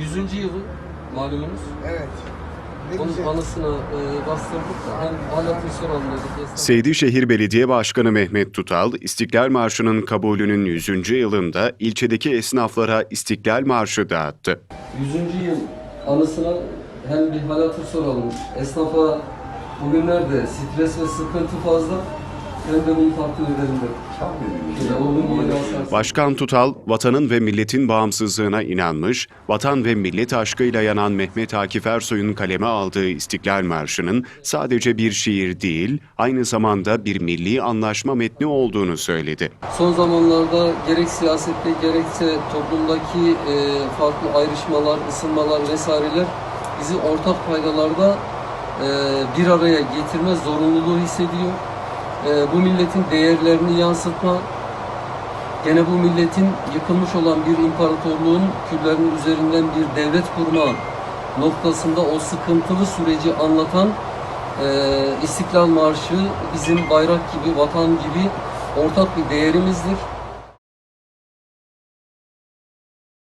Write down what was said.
100. yılı malumunuz. Evet. Ne Onun güzel. anısına e, bastırdık da hem halatını soralım dedik. Seydişehir Belediye Başkanı Mehmet Tutal, İstiklal Marşı'nın kabulünün 100. yılında ilçedeki esnaflara İstiklal Marşı dağıttı. 100. yıl anısına hem bir halatı soralım. Esnafa bugünlerde stres ve sıkıntı fazla de bunu takdir. Başkan Tutal, vatanın ve milletin bağımsızlığına inanmış, vatan ve millet aşkıyla yanan Mehmet Akif Ersoy'un kaleme aldığı İstiklal Marşı'nın sadece bir şiir değil, aynı zamanda bir milli anlaşma metni olduğunu söyledi. Son zamanlarda gerek siyasette gerekse toplumdaki e, farklı ayrışmalar, ısınmalar vesaireler bizi ortak paydalarda e, bir araya getirme zorunluluğu hissediyor. E, bu milletin değerlerini yansıtma, gene bu milletin yıkılmış olan bir imparatorluğun küllerinin üzerinden bir devlet kurma noktasında o sıkıntılı süreci anlatan e, İstiklal Marşı bizim bayrak gibi, vatan gibi ortak bir değerimizdir.